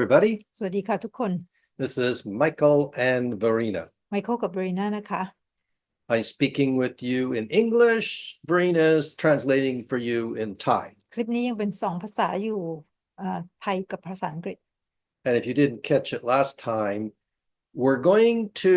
everybody. สวัสดีค่ะทุกคน This is Michael and Verena. ไมเคิลกับบรีน่านะคะ I'm speaking with you in English. Verena is translating for you in Thai. คลิปนี้ยังเป็นสองภาษาอยู่อ่าไทยกับภาษาอังกฤษ And if you didn't catch it last time, we're going to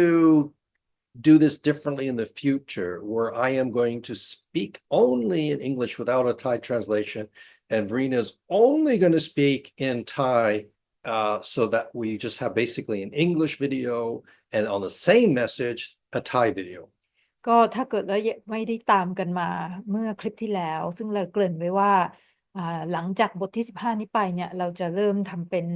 do this differently in the future, where I am going to speak only in English without a Thai translation, and Verena is only going to speak in Thai, uh, so that we just have basically an English video and on the same message, a Thai video. ก็ถ้าเกิดแล้วไม่ได้ตามกันมาเมื่อคลิปที่แล้ว ซึ่งเราเกริ่นไว้ว่าอ่าหลังจากบทที่ 15 นี้ไปเนี่ย เราจะเริ่มทำเป็น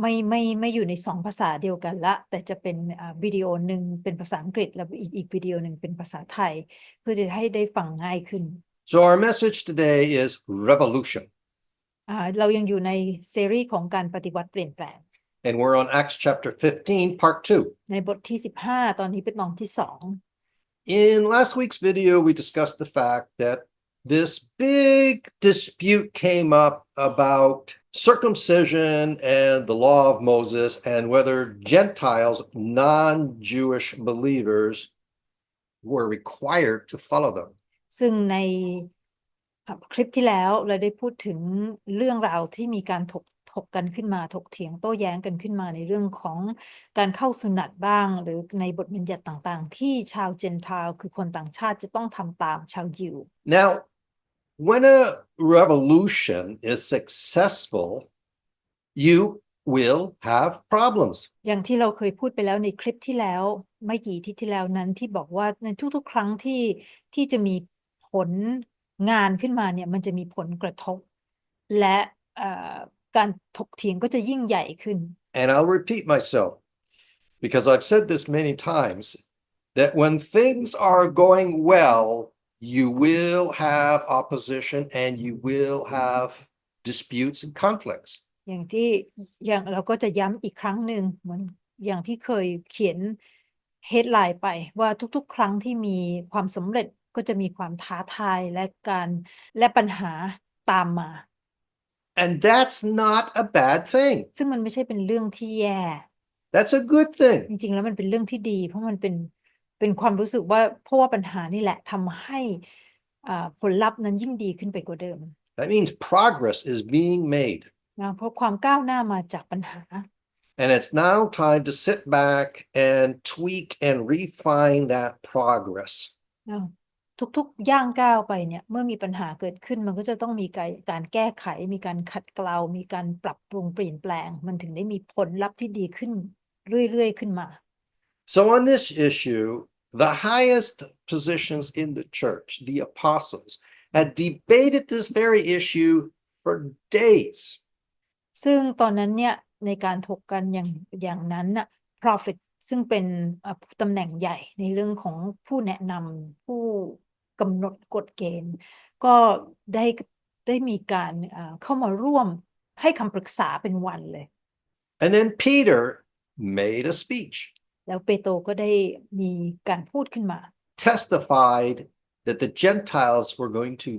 ไม่ไม่ไม่อยู่ในสองภาษาเดียวกันละ แต่จะเป็นอ่าวิดีโอหนึ่งเป็นภาษาอังกฤษ แล้วอีกอีกวิดีโอหนึ่งเป็นภาษาไทย เพื่อจะให้ได้ฟังง่ายขึ้น So our message today is revolution, อ่าเรายังอยู่ในซีรีส์ของการปฏิวัติเปลี่ยนแปลง and we're on Acts chapter 15, part two. ในบทที่ 15 ตอนนี้เป็นตอนที่สอง In last week's video, we discussed the fact that this big dispute came up about circumcision and the law of Moses and whether Gentiles, non Jewish believers, were required to follow them. ซึ่งในอ่ะ คลิปที่แล้วเราได้พูดถึงเรื่องราวที่มีการถกถกกันขึ้นมาถกเถียงโต้แย้งกันขึ้นมาในเรื่องของการเข้าสุนัตบ้าง หรือในบทบัญญัติต่างๆ ที่ชาวเจนทาวคือคนต่างชาติจะต้องทำตามชาวยิว Now, when a revolution is successful, you will have problems. อย่างที่เราเคยพูดไปแล้วในคลิปที่แล้วไม่กี่อาที่ที่แล้วนั้นที่บอกว่าในทุกๆ ครั้งที่ที่จะมีผล งานขึ้นมาเนี่ยมันจะมีผลกระทบ และเอ่อการถกเถียงก็จะยิ่งใหญ่ขึ้น And I'll repeat myself because I've said this many times that when things are going well, you will have opposition and you will have disputes and conflicts. อย่างที่อย่างเราก็จะย้ำอีกครั้งหนึ่งเหมือนอย่างที่เคยเขียน headline ไปว่าทุกๆ ครั้งที่มีความสำเร็จ ก็จะมีความท้าทายและการและปัญหาตามมา And that's not a bad thing. ซึ่งมันไม่ใช่เป็นเรื่องที่แย่ That's a good thing. จริงๆ แล้วมันเป็นเรื่องที่ดี เพราะมันเป็นเป็นความรู้สึกว่าเพราะว่าปัญหานี่แหละทำให้อ่าผลลัพธ์นั้นยิ่งดีขึ้นไปกว่าเดิม That means progress is being made. นะเพราะความก้าวหน้ามาจากปัญหา And it's now time to sit back and tweak and refine that progress. นะ ทุกๆ ย่างก้าวไปเนี่ย เมื่อมีปัญหาเกิดขึ้นมันก็จะต้องมีการการแก้ไข มีการขัดเกลา มีการปรับปรุงเปลี่ยนแปลง มันถึงได้มีผลลัพธ์ที่ดีขึ้นเรื่อยๆขึ้นมา So, on this issue, the highest positions in the church, the apostles, had debated this very issue for days. ซึ่งตอนนั้นเนี่ยในการถกกันอย่างอย่างนั้นน่ะ prophet ซึ่งเป็นเอ่อตำแหน่งใหญ่ในเรื่องของผู้แนะนำผู้ กำหนดกฎเกณฑ์ ก็ได้ได้มีการเอ่อเข้ามาร่วมให้คำปรึกษาเป็นวันเลย And then Peter made a speech, แล้วเปโตรก็ได้มีการพูดขึ้นมา testified that the Gentiles were going to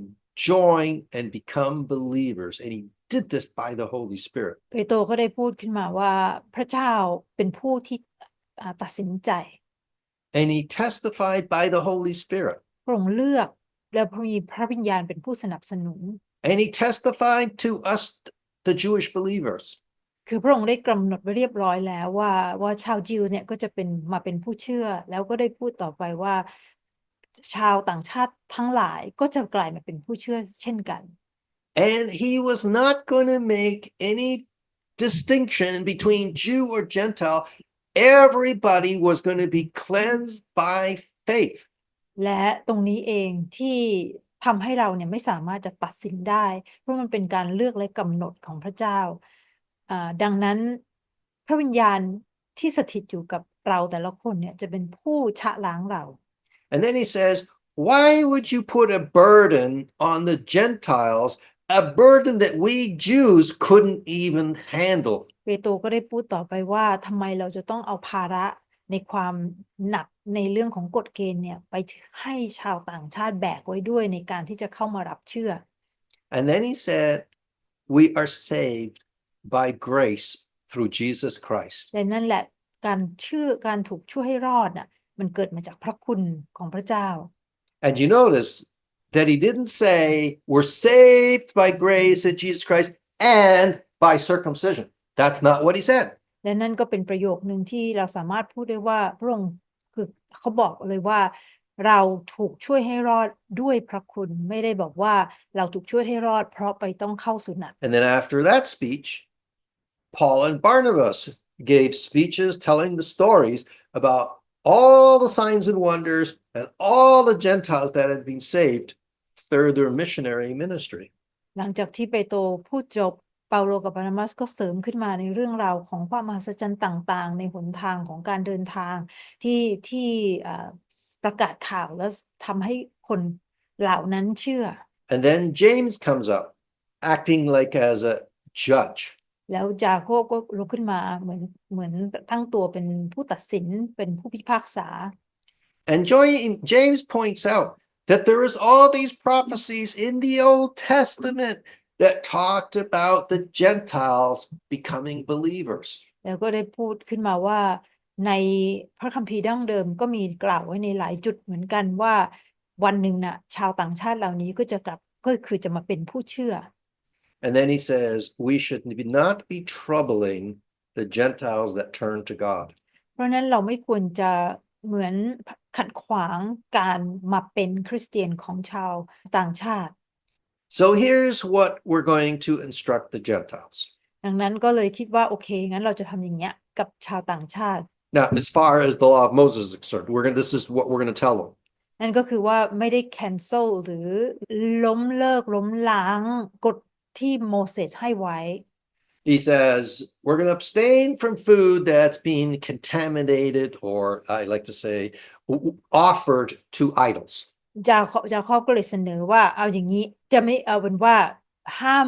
join and become believers. And he did this by the Holy Spirit. เปโตรก็ได้พูดขึ้นมาว่าพระเจ้าเป็นผู้ที่อ่าตัดสินใจ And he testified by the Holy Spirit. พระองค์เลือกแล้วมีพระวิญญาณเป็นผู้สนับสนุน And he testified to us, the Jewish believers. คือพระองค์ได้กำหนดไว้เรียบร้อยแล้วว่าว่าชาวยิวเนี่ยก็จะเป็นมาเป็นผู้เชื่อ แล้วก็ได้พูดต่อไปว่า ชาวต่างชาติทั้งหลายก็จะกลายมาเป็นผู้เชื่อเช่นกัน And he was not going to make any distinction between Jew or Gentile. Everybody was going to be cleansed by faith. และตรงนี้เองที่ทำให้เราเนี่ยไม่สามารถจะตัดสินได้ เพราะมันเป็นการเลือกและกำหนดของพระเจ้าอ่าดังนั้นพระวิญญาณที่สถิตอยู่กับเราแต่ละคนเนี่ยจะเป็นผู้ชะล้างเรา And then he says, Why would you put a burden on the Gentiles, a burden that we Jews couldn't even handle? เปโตรก็ได้พูดต่อไปว่าทำไมเราจะต้องเอาภาระ ในความหนักในเรื่องของกฎเกณฑ์เนี่ยไปให้ชาวต่างชาติแบกไว้ด้วยในการที่จะเข้ามารับเชื่อ And then he said, We are saved by grace through Jesus Christ. และนั่นแหละการเชื่อการถูกช่วยให้รอดน่ะมันเกิดมาจากพระคุณของพระเจ้า And you notice that he didn't say, We're saved by grace in Jesus Christ and by circumcision. That's not what he said. และนั่นก็เป็นประโยคหนึ่งที่เราสามารถพูดได้ว่าพระองค์คือเขาบอกเลยว่า เราถูกช่วยให้รอดด้วยพระคุณไม่ได้บอกว่าเราถูกช่วยให้รอดเพราะไปต้องเข้าสุนัต And then after that speech, Paul and Barnabas gave speeches telling the stories about all the signs and wonders and all the Gentiles that had been saved through their missionary ministry. หลังจากที่เปโตรพูดจบ เปาโลกับบานามัสก็เสริมขึ้นมาในเรื่องราวของความมหัศจรรย์ต่างๆ ในหนทางของการเดินทางที่ที่เอ่อประกาศข่าวแล้วทำให้คนเหล่านั้นเชื่อ And then James comes up, acting like as a judge. แล้วจาโคบก็ลุกขึ้นมาเหมือนเหมือนตั้งตัวเป็นผู้ตัดสินเป็นผู้พิพากษา And Joy- James points out that there is all these prophecies in the Old Testament that talked about the Gentiles becoming believers. แล้วก็ได้พูดขึ้นมาว่าในพระคัมภีร์ดั้งเดิมก็มีกล่าวไว้ในหลายจุดเหมือนกันว่า วันหนึ่งน่ะชาวต่างชาติเหล่านี้ก็จะกลับก็คือจะมาเป็นผู้เชื่อ And then he says, we should be- not be troubling the Gentiles that turn to God. เพราะฉะนั้นเราไม่ควรจะเหมือนขัดขวางการมาเป็นคริสเตียนของชาวต่างชาติ So here's what we're going to instruct the Gentiles. ดังนั้นก็เลยคิดว่าโอเค งั้นเราจะทำอย่างเงี้ยกับชาวต่างชาติ Now, as far as the law of Moses is concerned, we're going to, this is what we're going to tell them. นั่นก็คือว่าไม่ได้ cancel หรือล้มเลิกล้มล้างกฎที่โมเสสให้ไว้ He says, we're going to abstain from food that's being contaminated, or I like to say, w- w- offered to idols. จาคอบจาคอบก็เลยเสนอว่าเอาอย่างนี้ จะไม่เอาเป็นว่าห้าม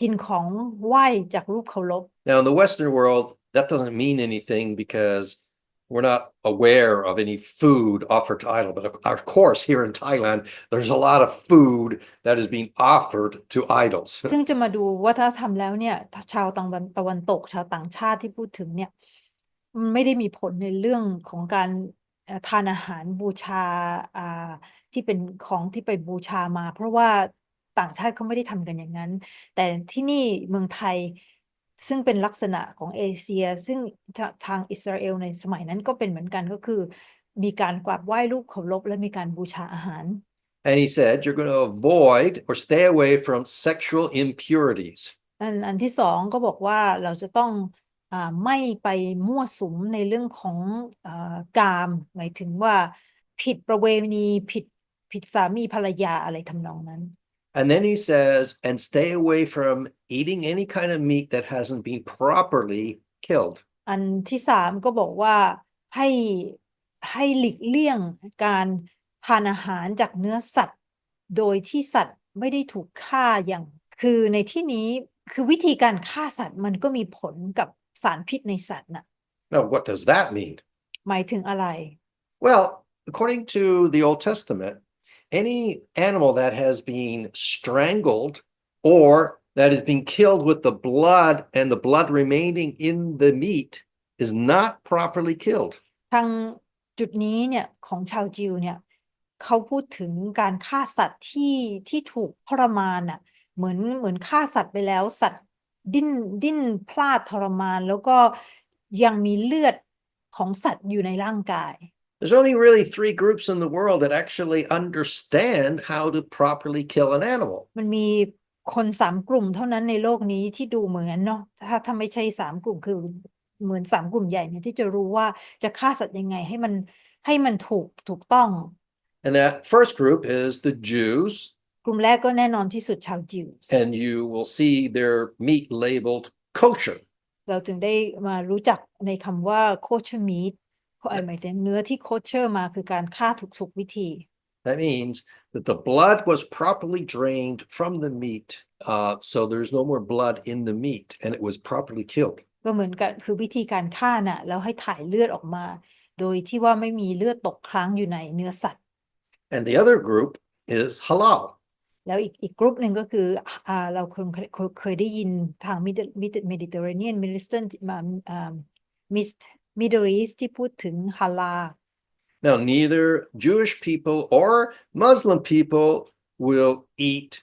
กินของไหว้จากรูปเคารพ Now, in the Western world, that doesn't mean anything because we're not aware of any food offered to idol. But of of course, here in Thailand, there's a lot of food that is being offered to idols. ซึ่งจะมาดูวัฒนธรรมแล้วเนี่ยถ้าชาวตะวันตะวันตกชาวต่างชาติที่พูดถึงเนี่ยมันไม่ได้มีผลในเรื่องของการ เอ่อทานอาหารบูชา อ่า ที่เป็นของที่ไปบูชามา เพราะว่าต่างชาติเขาไม่ได้ทำกันอย่างนั้น แต่ที่นี่เมืองไทย ซึ่งเป็นลักษณะของเอเชีย ซึ่งทาทางอิสราเอลในสมัยนั้นก็เป็นเหมือนกันก็คือ มีการกราบไหว้รูปเคารพและมีการบูชาอาหาร And he said, you're going to avoid or stay away from sexual impurities. อันอันที่สองก็บอกว่าเราจะต้องอ่า ไม่ไปมั่วสุมในเรื่องของอากาม หมายถึงว่าผิดประเวณีผิดผิดสามีภรรยาอะไรทำนองนั้น And then he says, and stay away from eating any kind of meat that hasn't been properly killed. อันที่สามก็บอกว่าให้ให้หลีกเลี่ยงการทานอาหารจากเนื้อสัตว์ โดยที่สัตว์ไม่ได้ถูกฆ่าอย่าง คือในที่นี้คือวิธีการฆ่าสัตว์มันก็มีผลกับ สารพิษในสัตว์น่ะ Now, what does that mean? หมายถึงอะไร Well, according to the Old Testament, any animal that has been strangled or that is being killed with the blood and the blood remaining in the meat is not properly killed. ทางจุดนี้เนี่ยของชาวจิวเนี่ยเขาพูดถึงการฆ่าสัตว์ที่ที่ถูกทรมานอะเหมือนเหมือนฆ่าสัตว์ไปแล้วสัตว์ ดิ้นดิ้นพลาดทรมาน แล้วก็ยังมีเลือดของสัตว์อยู่ในร่างกาย There's only really three groups in the world that actually understand how to properly kill an animal. มันมีคนสามกลุ่มเท่านั้นในโลกนี้ที่ดูเหมือนเนาะถ้าถ้าไม่ใช่สามกลุ่มคือเหมือนสามกลุ่มใหญ่เนี่ยที่จะรู้ว่าจะฆ่าสัตว์ยังไงให้มันให้มันถูกถูกต้อง And that first group is the Jews, กลุ่มแรกก็แน่นอนที่สุดชาวจิว and you will see their meat labeled kosher. เราจึงได้มารู้จักในคำว่า kosher meat เอ่อหมายถึงเนื้อที่ kosher มาคือการฆ่าถูกๆวิธี That means that the blood was properly drained from the meat, uh, so there's no more blood in the meat, and it was properly killed. ก็เหมือนกันคือวิธีการฆ่าน่ะแล้วให้ถ่ายเลือดออกมา โดยที่ว่าไม่มีเลือดตกค้างอยู่ในเนื้อสัตว์ And the other group is halal. แล้วอีกอีกกลุ่มหนึ่งก็คืออ่าเราคงเคยเคยเคยได้ยินทางมิดมิดเมดิเตอร์เรเนียนมิดสเทิร์นอ่ามิสมิดเดิลอีสที่พูดถึงฮาลา Now, neither Jewish people or Muslim people will eat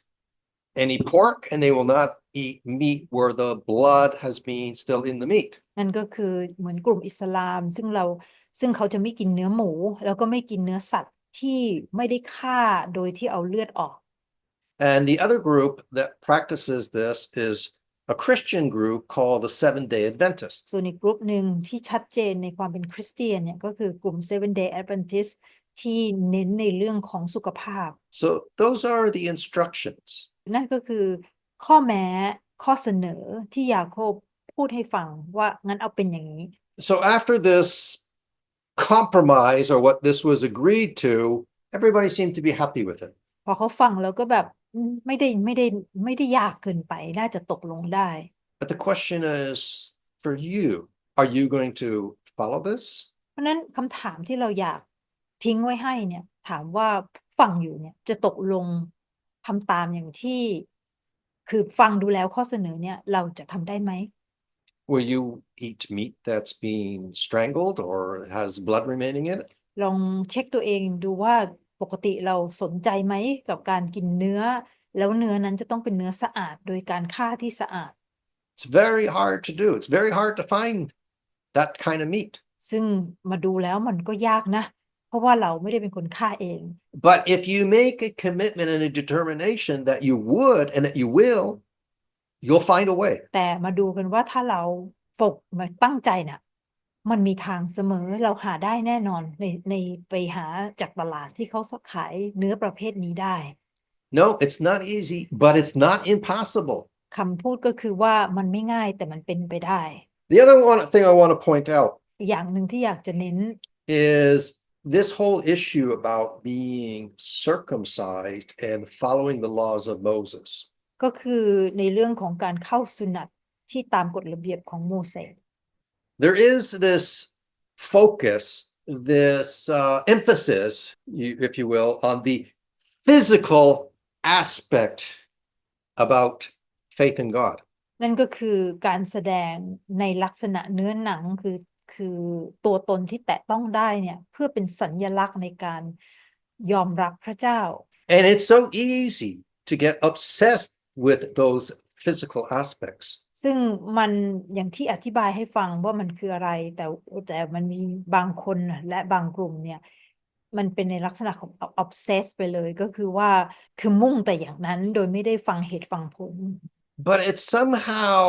any pork, and they will not eat meat where the blood has been still in the meat. นั่นก็คือเหมือนกลุ่มอิสลาม ซึ่งเราซึ่งเขาจะไม่กินเนื้อหมู แล้วก็ไม่กินเนื้อสัตว์ที่ไม่ได้ฆ่าโดยที่เอาเลือดออก And the other group that practices this is a Christian group called the Seventh day Adventists. ส่วนอีกกลุ่มหนึ่งที่ชัดเจนในความเป็นคริสเตียนเนี่ยก็คือกลุ่ม Seven Day Adventist ที่เน้นในเรื่องของสุขภาพ So, those are the instructions. นั่นก็คือข้อแม้ข้อเสนอที่ยาโคบพูดให้ฟังว่างั้นเอาเป็นอย่างนี้ So, after this compromise or what this was agreed to, everybody seemed to be happy with it. พอเขาฟังแล้วก็แบบอืม ไม่ได้ไม่ได้ไม่ได้ยากเกินไปน่าจะตกลงได้ But the question is for you, are you going to follow this? เพราะฉะนั้นคำถามที่เราอยากทิ้งไว้ให้เนี่ย ถามว่าฟังอยู่เนี่ยจะตกลงทำตามอย่างที่ คือฟังดูแล้วข้อเสนอเนี่ย เราจะทำได้ไหม Will you eat meat that's being strangled or has blood remaining in it? ลองเช็คตัวเองดูว่า ปกติเราสนใจไหมกับการกินเนื้อ แล้วเนื้อนั้นจะต้องเป็นเนื้อสะอาดโดยการฆ่าที่สะอาด It's very hard to do. It's very hard to find that kind of meat. ซึ่งมาดูแล้วมันก็ยากนะ เพราะว่าเราไม่ได้เป็นคนฆ่าเอง But if you make a commitment and a determination that you would and that you will, you'll find a way. แต่มาดูกันว่าถ้าเราฝึกมาตั้งใจน่ะ มันมีทางเสมอเราหาได้แน่นอนในในไปหาจากตลาดที่เขาขายเนื้อประเภทนี้ได้ No, it's not easy, but it's not impossible. คำพูดก็คือว่ามันไม่ง่ายแต่มันเป็นไปได้ The other one thing I want to point out อีกอย่างหนึ่งที่อยากจะเน้น is this whole issue about being circumcised and following the laws of Moses. ก็คือในเรื่องของการเข้าสุนัตที่ตามกฎระเบียบของโมเสส There is this focus, this uh, emphasis, you- if you will, on the physical aspect about faith in God. นั่นก็คือการแสดงในลักษณะเนื้อหนังคือคือตัวตนที่แตะต้องได้เนี่ย เพื่อเป็นสัญลักษณ์ในการยอมรับพระเจ้า And it's so easy to get obsessed with those physical aspects. ซึ่งมันอย่างที่อธิบายให้ฟังว่ามันคืออะไร แต่แต่มันมีบางคนน่ะและบางกลุ่มเนี่ย มันเป็นในลักษณะของ obsess ไปเลยก็คือว่าคือมุ่งแต่อย่างนั้นโดยไม่ได้ฟังเหตุฟังผล But it's somehow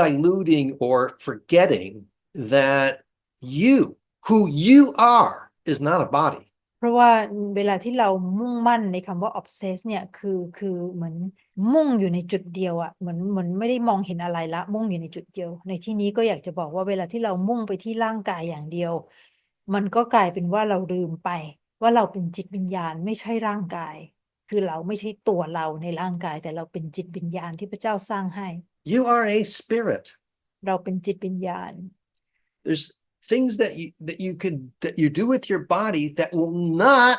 diluting or forgetting that you, who you are, is not a body. เพราะว่าเวลาที่เรามุ่งมั่นในคำว่า obsess เนี่ยคือคือเหมือน มุ่งอยู่ในจุดเดียวอะเหมือนเหมือนไม่ได้มองเห็นอะไรละ มุ่งอยู่ในจุดเดียว ในที่นี้ก็อยากจะบอกว่าเวลาที่เรามุ่งไปที่ร่างกายอย่างเดียว มันก็กลายเป็นว่าเราลืมไป ว่าเราเป็นจิตวิญญาณไม่ใช่ร่างกาย คือเราไม่ใช่ตัวเราในร่างกาย แต่เราเป็นจิตวิญญาณที่พระเจ้าสร้างให้ You are a spirit. เราเป็นจิตวิญญาณ There's things that you that you could that you do with your body that will not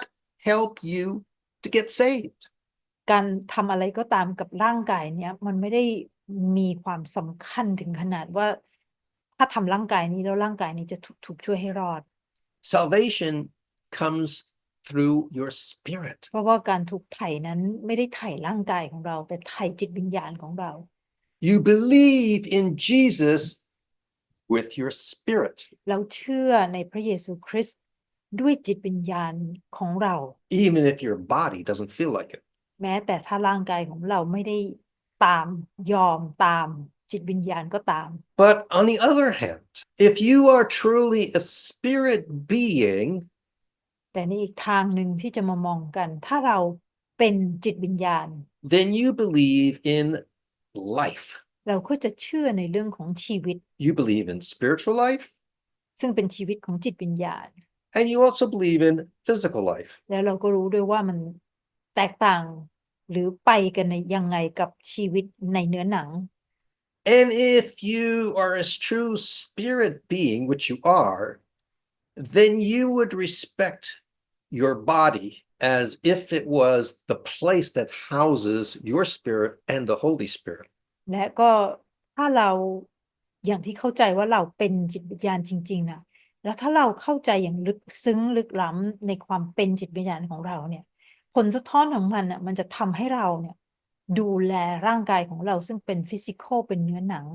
help you to get saved. การทำอะไรก็ตามกับร่างกายเนี้ย มันไม่ได้มีความสำคัญถึงขนาดว่า ถ้าทำร่างกายนี้แล้วร่างกายนี้จะถูกถูกช่วยให้รอด Salvation comes through your spirit. เพราะว่าการถูกไถ่นั้นไม่ได้ไถ่ร่างกายของเรา แต่ไถ่จิตวิญญาณของเรา You believe in Jesus with your spirit, เราเชื่อในพระเยซูคริสต์ด้วยจิตวิญญาณของเรา even if your body doesn't feel like it. แม้แต่ถ้าร่างกายของเราไม่ได้ตามยอมตามจิตวิญญาณก็ตาม But on the other hand, if you are truly a spirit being, แต่ในอีกทางหนึ่งที่จะมามองกัน ถ้าเราเป็นจิตวิญญาณ then you believe in life. เราก็จะเชื่อในเรื่องของชีวิต You believe in spiritual life, ซึ่งเป็นชีวิตของจิตวิญญาณ and you also believe in physical life. แล้วเราก็รู้ด้วยว่ามัน แตกต่างหรือไปกันในยังไงกับชีวิตในเนื้อหนัง And if you are a true spirit being, which you are, then you would respect your body as if it was the place that houses your spirit and the Holy Spirit. และก็ถ้าเราอย่างที่เข้าใจว่าเราเป็นจิตวิญญาณจริงๆนะแล้วถ้าเราเข้าใจอย่างลึกซึ้งลึกล้ำในความเป็นจิตวิญญาณของเราเนี่ยผ ลสะท้อนของมันอะมันจะทำให้เราเนี่ยดูแลร่างกายของเราซึ่งเป็นฟิสิกอลเป็นเนื้อหนัง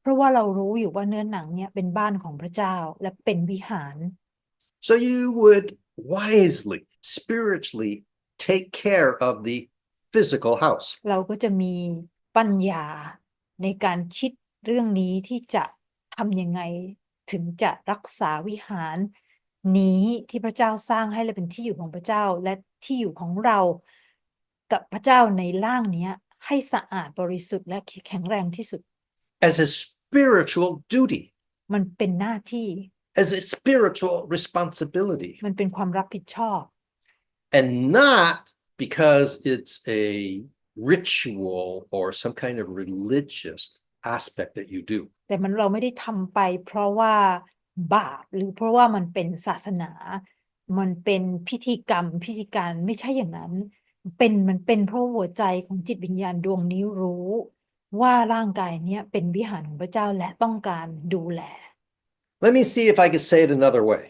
เพราะว่าเรารู้อยู่ว่าเนื้อหนังเนี่ยเป็นบ้านของพระเจ้าและเป็นวิหาร So you would wisely, spiritually take care of the physical house. เราก็จะมีปัญญาในการคิดเรื่องนี้ที่จะทำยังไงถึงจะรักษาวิหาร นี้ที่พระเจ้าสร้างให้และเป็นที่อยู่ของพระเจ้าและที่อยู่ของเรากับพระเจ้าในร่างเนี้ยให้สะอาดบริสุทธิ์และแข็งแรงที่สุด as a spiritual duty, มันเป็นหน้าที่ as a spiritual responsibility, มันเป็นความรับผิดชอบ and not because it's a ritual or some kind of religious aspect that you do. แต่มันเราไม่ได้ทำไป เพราะว่า บาป หรือเพราะว่ามันเป็นศาสนา มันเป็นพิธีกรรมพิธีการไม่ใช่อย่างนั้น เป็นมันเป็นเพราะหัวใจของจิตวิญญาณดวงนี้รู้ว่าร่างกายเนี้ยเป็นวิหารของพระเจ้าและต้องการดูแล Let me see if I can say it another way.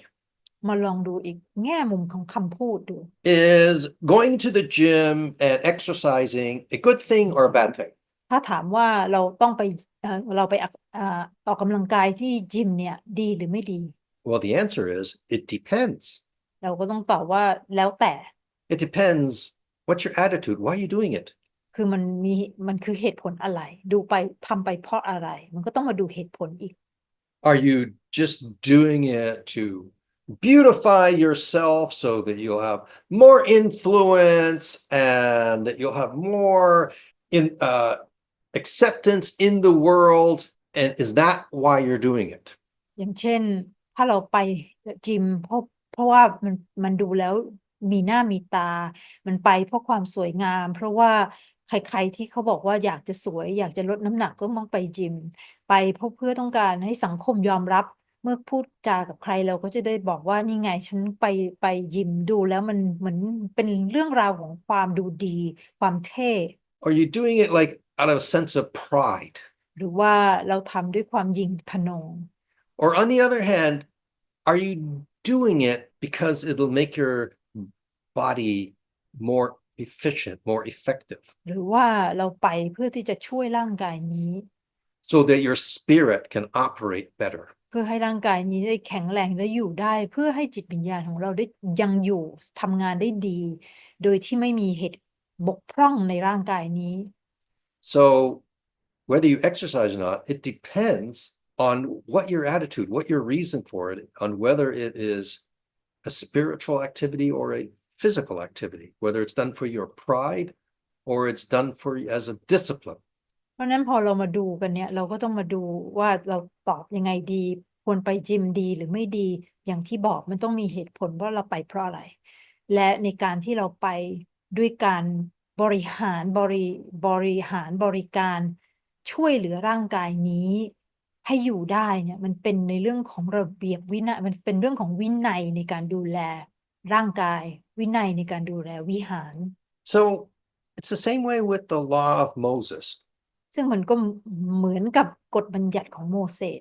มาลองดูอีกแง่มุมของคำพูดดู Is going to the gym and exercising a good thing or a bad thing? ถ้าถามว่าเราต้องไปเอ่อเราไปอักเอ่อออกกำลังกายที่จิมเนี่ยดีหรือไม่ดี Well, the answer is it depends. เราก็ต้องตอบว่าแล้วแต่ It depends what's your attitude. Why are you doing it? คือมันมีมันคือเหตุผลอะไร ดูไปทำไปเพราะอะไร มันก็ต้องมาดูเหตุผลอีก Are you just doing it to beautify yourself so that you'll have more influence and that you'll have more in uh, acceptance in the world? And is that why you're doing it? อย่างเช่น ถ้าเราไปจิมเพราะเพราะว่ามันมันดูแล้วมีหน้ามีตา มันไปเพราะความสวยงาม เพราะว่าใครๆที่เขาบอกว่าอยากจะสวย อยากจะลดน้ำหนักก็ต้องไปจิม ไปเพราะเพื่อต้องการให้สังคมยอมรับ เมื่อพูดจากับใครเราก็จะได้บอกว่านี่ไงฉันไปไปยิมดูแล้วมันเหมือนเป็นเรื่องราวของความดูดี ความเท่ Are you doing it like out of a sense of pride? หรือว่าเราทำด้วยความยิงทะนง Or on the other hand, are you doing it because it'll make your body more efficient, more effective, หรือว่าเราไปเพื่อที่จะช่วยร่างกายนี้ so that your spirit can operate better? เพื่อให้ร่างกายนี้ได้แข็งแรงและอยู่ได้ เพื่อให้จิตวิญญาณของเราได้ยังอยู่ทำงานได้ดี โดยที่ไม่มีเหตุบกพร่องในร่างกายนี้ So, whether you exercise or not, it depends on what your attitude, what your reason for it, on whether it is a spiritual activity or a physical activity, whether it's done for your pride or it's done for as a discipline. เพราะฉะนั้นพอเรามาดูกันเนี่ยเราก็ต้องมาดูว่าเราตอบยังไงดี ควรไปจิมดีหรือไม่ดี อย่างที่บอกมันต้องมีเหตุผลว่าเราไปเพราะอะไร และในการที่เราไปด้วยการ บริหารบริบริหารบริการช่วยเหลือร่างกายนี้ให้อยู่ได้เนี่ยมันเป็นในเรื่องของระเบียบวินัยมันเป็นเรื่องของวินัยในการดูแลร่างกายวินัยในการดูแลวิหาร So, it's the same way with the law of Moses. ซึ่งมันก็เหมือนกับกฎบัญญัติของโมเสส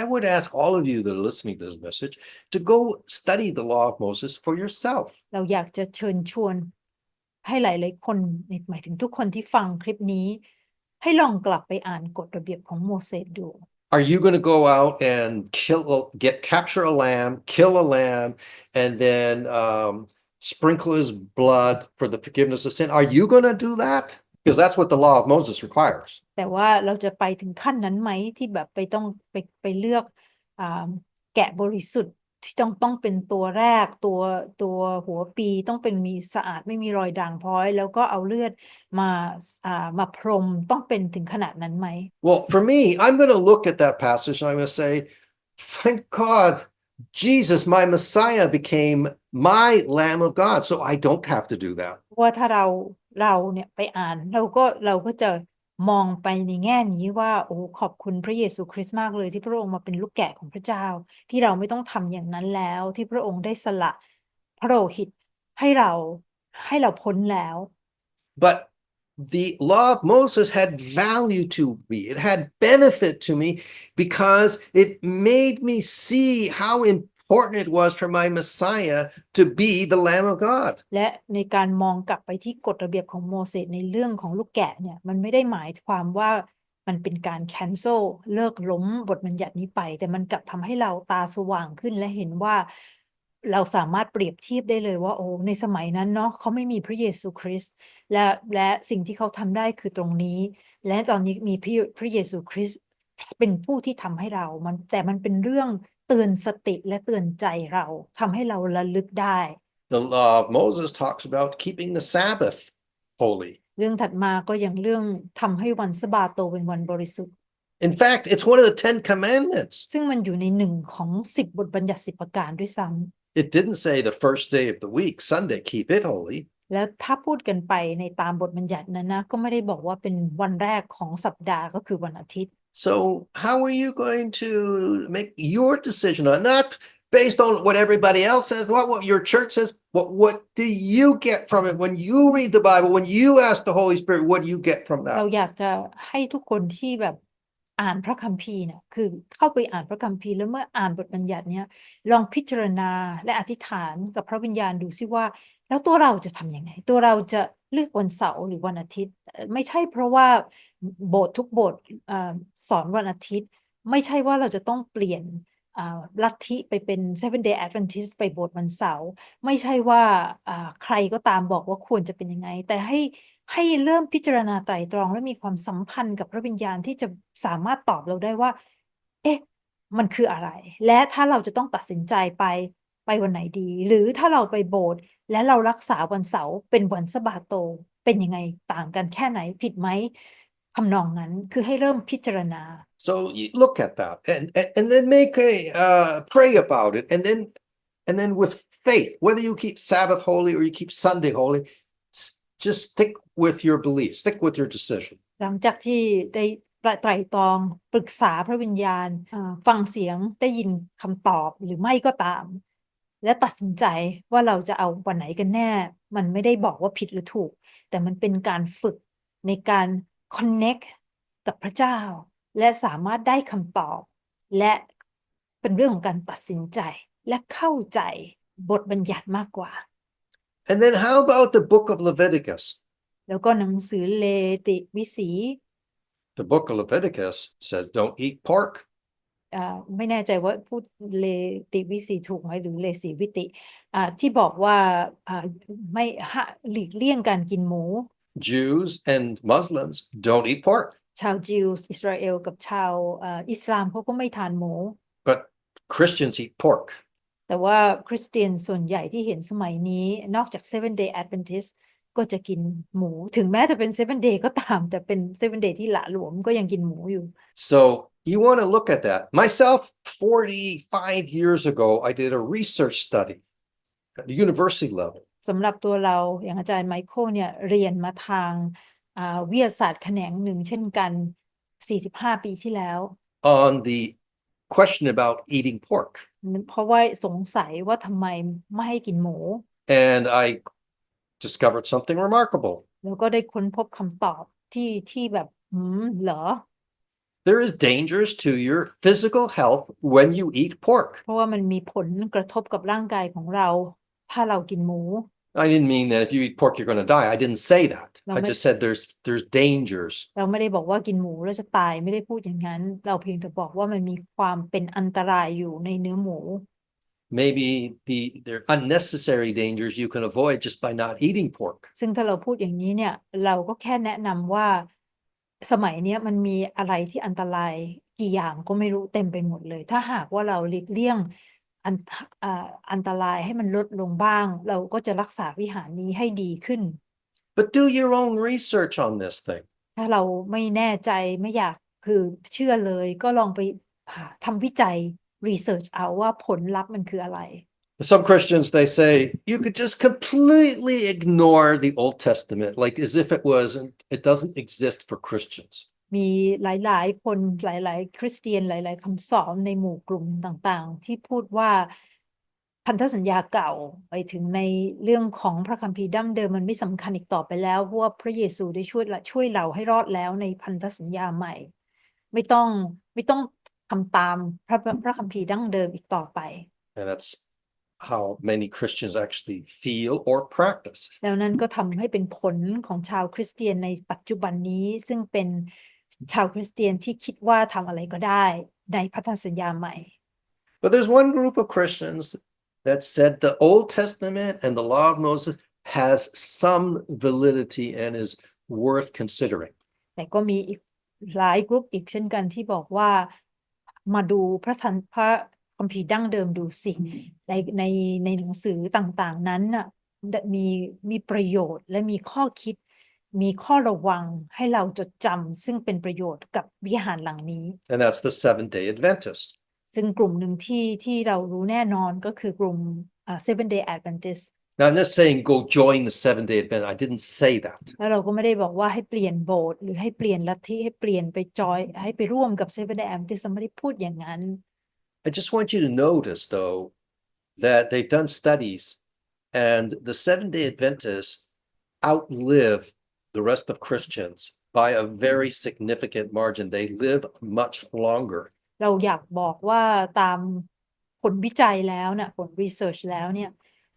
I would ask all of you that are listening to this message to go study the law of Moses for yourself. เราอยากจะเชิญชวน ให้หลาย ๆ คนหมายถึงทุกคนที่ฟังคลิปนี้ ให้ลองกลับไปอ่านกฎระเบียบของโมเสสดู Are you going to go out and kill, a- get capture a lamb, kill a lamb, and then um, sprinkle his blood for the forgiveness of sin? Are you going to do that? Because that's what the law of Moses requires. แต่ว่าเราจะไปถึงขั้นนั้นไหมที่แบบไปต้องไปไปเลือกอ่าแกะบริสุทธิ์ ที่ต้องต้องเป็นตัวแรกตัวตัวหัวปีต้องเป็นมีสะอาดไม่มีรอยด่างพร้อย แล้วก็เอาเลือดมาอ่ามาพรมต้องเป็นถึงขนาดนั้นไหม Well, for me, I'm going to look at that passage and I'm going to say, thank God, Jesus, my Messiah, became my Lamb of God. So I don't have to do that. ว่าถ้าเราเราเนี่ยไปอ่านเราก็เราก็จะ มองไปในแง่นี้ว่า โอ้ขอบคุณพระเยซูคริสต์มากเลย ที่พระองค์มาเป็นลูกแกะของพระเจ้า ที่เราไม่ต้องทำอย่างนั้นแล้ว ที่พระองค์ได้สละพระโลหิตให้เราให้เราพ้นแล้ว But the law of Moses had value to me. It had benefit to me because it made me see how important it was for my Messiah to be the Lamb of God. และในการมองกลับไปที่กฎระเบียบของโมเสสในเรื่องของลูกแกะเนี่ยมันไม่ได้หมายความว่ามันเป็นการ cancel เลิกล้มบทบัญญัตินี้ไป แต่มันกลับทำให้เราตาสว่างขึ้นและเห็นว่า เราสามารถเปรียบเทียบได้เลยว่าโอ้ในสมัยนั้นเนาะเขาไม่มีพระเยซูคริสต์และและสิ่งที่เขาทำได้คือตรงนี้ และตอนนี้มีพระพระเยซูคริสต์เป็นผู้ที่ทำให้เรามันแต่มันเป็นเรื่อง เตือนสติและเตือนใจเราทำให้เราระลึกได้ The law of Moses talks about keeping the Sabbath holy. เรื่องถัดมาก็อย่างเรื่องทำให้วันสะบาโตเป็นวันบริสุทธิ์ In fact, it's one of the Ten Commandments. ซึ่งมันอยู่ในหนึ่งของสิบบทบัญญัติสิบประการด้วยซ้ It didn't say the first day of the week, Sunday, keep it holy. ำแล้วถ้าพูดกันไปในตามบทบัญญัตินั้นนะก็ไม่ได้บอกว่าเป็นวันแรกของสัปดาห์ก็คือวันอาทิตย์ So, how are you going to make your decision on not based on what everybody else says, what, what your church says, but what do you get from it when you read the Bible, when you ask the Holy Spirit, what do you get from เรา that? อยากจะให้ทุกคนที่แบบอ่านพระคัมภีร์เนี่ยคือเข้าไปอ่านพระคัมภีร์แล้วเมื่ออ่านบทบัญญัติเนี้ยลองพิจารณาและอธิษฐานกับพระวิญญาณดูซิว่า แล้วตัวเราจะทำยังไง ตัวเราจะ เลือกวันเสาร์หรือวันอาทิตย์ ไม่ใช่เพราะว่าโบสถ์ทุกโบสถ์สอนวันอาทิตย์ ไม่ใช่ว่าเราจะต้องเปลี่ยนลัทธิไปเป็น Seven Day Adventist ไปโบสถ์วันเสาร์ไม่ใช่ว่าใครก็ตามบอกว่าควรจะเป็นยังไง แต่ให้ให้เริ่มพิจารณาไตรตรอง และมีความสัมพันธ์กับพระวิญญาณที่จะสามารถตอบเราได้ว่า เอ๊ะ มันคืออะไร และถ้าเราจะต้องตัดสินใจไป ไปวันไหนดี หรือถ้าเราไปโบสถ์และเรารักษาวันเสาร์เป็นวันสะบาโต เป็นยังไงต่างกันแค่ไหนผิดไหมทำนองนั้นคือให้เริ่มพิจารณา So you look at that and, and, and then make a, uh, pray about it. And then, and then with faith, whether you keep Sabbath holy or you keep Sunday holy, s- just stick with your belief, stick with your decision. หลังจากที่ได้ไตร่ตรองปรึกษาพระวิญญาณอ่าฟังเสียงได้ยินคำตอบหรือไม่ก็ตาม และตัดสินใจว่าเราจะเอาวันไหนกันแน่ มันไม่ได้บอกว่าผิดหรือถูก แต่มันเป็นการฝึกในการ connect กับพระเจ้า และสามารถได้คำตอบ และเป็นเรื่องของการตัดสินใจและเข้าใจบทบัญญัติมากกว่า And then how about the book of Leviticus? แล้วก็หนังสือเลติวิสี The book of Leviticus says don't eat pork. อ่าไม่แน่ใจว่าพูดเลติวิสีถูกไหมหรือเลสีวิติอ่าที่บอกว่าอ่าไม่หะหลีกเลี่ยงการกินหมู Jews and Muslims don't eat pork, ชาวยิวส์อิสราเอลกับชาวอ่าอิสลามเขาก็ไม่ทานหมู but Christians eat pork. แต่ว่าคริสเตียนส่วนใหญ่ที่เห็นสมัยนี้นอกจาก Seven Day Adventist ก็จะกินหมู ถึงแม้จะเป็น Seven Day ก็ตาม แต่เป็น Seven Day ที่หละหลวมก็ยังกินหมูอยู่ So you want to look at that. Myself, 45 years ago, I did a research study at the university level สำหรับตัวเราอย่างอาจารย์ไมเคิลเนี่ยเรียนมาทางอ่าวิทยาศาสตร์แขนงหนึ่งเช่นกัน 45 ปีที่แล้ว on the question about eating pork. เพราะว่าสงสัยว่าทำไมไม่ให้กินหมู And I discovered something remarkable. แล้วก็ได้ค้นพบคำตอบที่ที่แบบหืมเหรอ There is dangers to your physical health when you eat pork. เพราะว่ามันมีผลกระทบกับร่างกายของเรา ถ้าเรากินหมู I didn't mean that if you eat pork, you're going to die. I didn't say that. No, I but- just said there's there's dangers. เราไม่ได้บอกว่ากินหมูแล้วจะตายไม่ได้พูดอย่างนั้น เราเพียงแต่บอกว่ามันมีความเป็นอันตรายอยู่ในเนื้อหมู Maybe the there are unnecessary dangers you can avoid just by not eating pork. ซึ่งถ้าเราพูดอย่างนี้เนี่ย เราก็แค่แนะนำว่า สมัยเนี้ยมันมีอะไรที่อันตรายกี่อย่างก็ไม่รู้เต็มไปหมดเลย ถ้าหากว่าเราหลีกเลี่ยงอันอ่าอันตรายให้มันลดลงบ้าง เราก็จะรักษาวิหารนี้ให้ดีขึ้น But do your own research on this thing. ถ้าเราไม่แน่ใจไม่อยากคือเชื่อเลยก็ลองไปหาทำวิจัยรีเสิร์ชเอาว่าผลลัพธ์มันคืออะไร Some Christians they say you could just completely ignore the Old Testament, like as if it wasn't, it doesn't exist for Christians. มีหลาย ๆ คนหลาย ๆ คริสเตียนหลาย ๆคำสอนในหมู่กลุ่มต่าง ๆ ที่พูดว่าพันธสัญญาเก่าไปถึงในเรื่องของพระคัมภีร์ดั้งเดิมมันไม่สำคัญอีกต่อไปแล้วเพราะว่าพระเยซูได้ช่วยละช่วยเราให้รอดแล้วในพันธสัญญาใหม่ ไม่ต้องไม่ต้องทำตามพระพระคัมภีร์ดั้งเดิมอีกต่อไป And that's how many Christians actually feel or practice. แล้วนั่นก็ทำให้เป็นผลของชาวคริสเตียนในปัจจุบันนี้ ซึ่งเป็นชาวคริสเตียนที่คิดว่าทำอะไรก็ได้ในพันธสัญญาใหม่ But there's one group of Christians that said the Old Testament and the Law of Moses has some validity and is worth considering. แต่ก็มีอีกหลายกลุ่มอีกเช่นกันที่บอกว่ามาดูพระทันพระ คัมภีร์ดั้งเดิมดูสิ ในในในหนังสือต่างๆนั้นน่ะมีมีประโยชน์และมีข้อคิด มีข้อระวังให้เราจดจำซึ่งเป็นประโยชน์กับวิหารหลังนี้ And that's the Seventh day Adventist. ซึ่งกลุ่มหนึ่งที่ที่เรารู้แน่นอนก็คือกลุ่มอ่า Seven Day Adventist Now, I'm not saying go join the Seventh day Adventist. I didn't say that. แล้วเราก็ไม่ได้บอกว่าให้เปลี่ยนโบสถ์หรือให้เปลี่ยนลัทธิให้เปลี่ยนไปจอยให้ไปร่วมกับ Seven Day Adventist เราไม่ได้พูดอย่างนั้น I just want you to notice, though, that they've done studies and the Seventh day Adventists outlive the rest of Christians by a very significant margin. They live much longer. เราอยากบอกว่าตามผลวิจัยแล้วเนี่ยผลรีเสิร์ชแล้วเนี่ย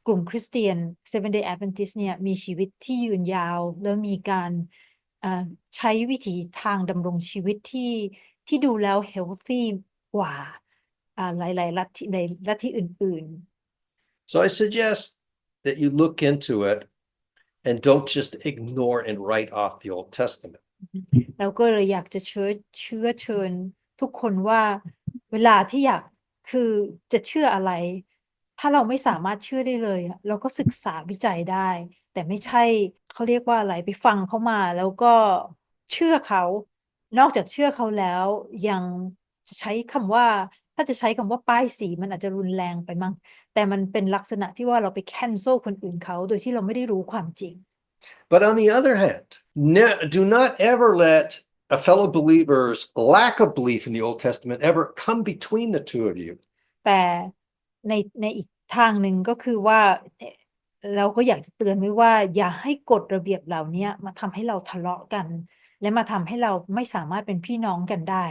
กลุ่มคริสเตียน Seven Day Adventist เนี่ยมีชีวิตที่ยืนยาว แล้วมีการเอ่อใช้วิถีทางดำรงชีวิตที่ที่ดูแล้ว healthy กว่าอ่า หลายๆลัทธิในลัทธิอื่น So I suggest that you look into it and don't just ignore and write off the Old Testament. ๆแล้วก็เลยอยากจะเชื้อเชื้อเชิญทุกคนว่าเวลาที่อยากคือจะเชื่ออะไร ถ้าเราไม่สามารถเชื่อได้เลยอะเราก็ศึกษาวิจัยได้ แต่ไม่ใช่เขาเรียกว่าอะไรไปฟังเขามา แล้วก็เชื่อเขา นอกจากเชื่อเขาแล้วยังจะใช้คำว่า ถ้าจะใช้คำว่าป้ายสีมันอาจจะรุนแรงไปมั้งแต่มันเป็นลักษณะที่ว่าเราไปแคนเซิลคนอื่นเขาโดยที่เราไม่ได้รู้ความจริง But on the other hand, ne- do not ever let a fellow believer's lack of belief in the Old Testament ever come between the two of you. แต่ในในอีกทางหนึ่งก็คือว่าเอ่อเราก็อยากจะเตือนไว้ว่า อย่าให้กฎระเบียบเหล่านี้มาทำให้เราทะเลาะกัน และมาทำให้เราไม่สามารถเป็นพี่น้องกันได้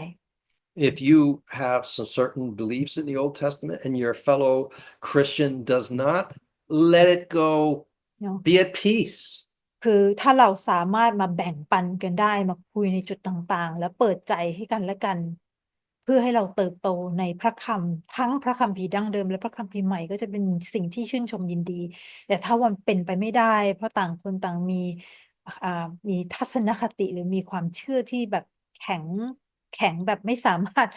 If you have some certain beliefs in the Old Testament and your fellow Christian does not, let it go. No. Be at peace. คือถ้าเราสามารถมาแบ่งปันกันได้มาคุยในจุดต่างๆ และเปิดใจให้กันและกัน เพื่อให้เราเติบโตในพระคำทั้งพระคัมภีร์ดั้งเดิม และพระคัมภีร์ใหม่ก็จะเป็นสิ่งที่ชื่นชมยินดี แต่ถ้าวันเป็นไปไม่ได้ เพราะต่างคนต่างมีอ่ามีทัศนคติหรือมีความเชื่อที่แบบแข็ง แข็งแบบไม่สามารถ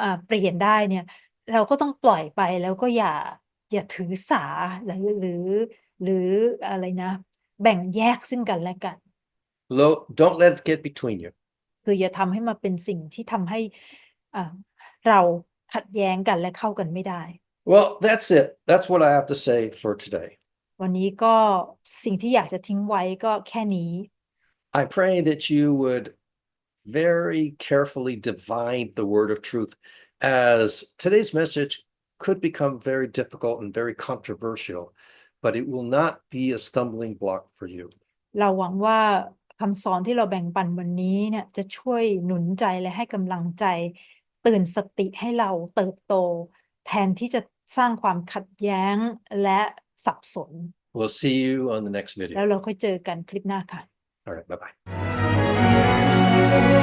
อ่าเปลี่ยนได้เนี่ย เราก็ต้องปล่อยไปแล้วก็อย่าอย่าถือสาหรือหรือหรืออะไรนะ แบ่งแยกซึ่งกันและกัน Lo- don't let it get between you. คืออย่าทำให้มาเป็นสิ่งที่ทำให้อ่าเราขัดแย้งกันและเข้ากันไม่ได้ Well, that's it. That's what I have to say for today. วันนี้ก็สิ่งที่อยากจะทิ้งไว้ก็แค่นี้ I pray that you would very carefully divine the word of truth as today's message could become very difficult and very controversial, but it will not be a stumbling block for you. เราหวังว่าคำสอนที่เราแบ่งปันวันนี้เนี่ยจะช่วยหนุนใจและให้กำลังใจ ตื่นสติให้เราเติบโต แทนที่จะสร้างความขัดแย้งและสับสน We'll see you on the next แล้ว video. เราค่อยเจอกันคลิปหน้าค่ะ All right, bye bye.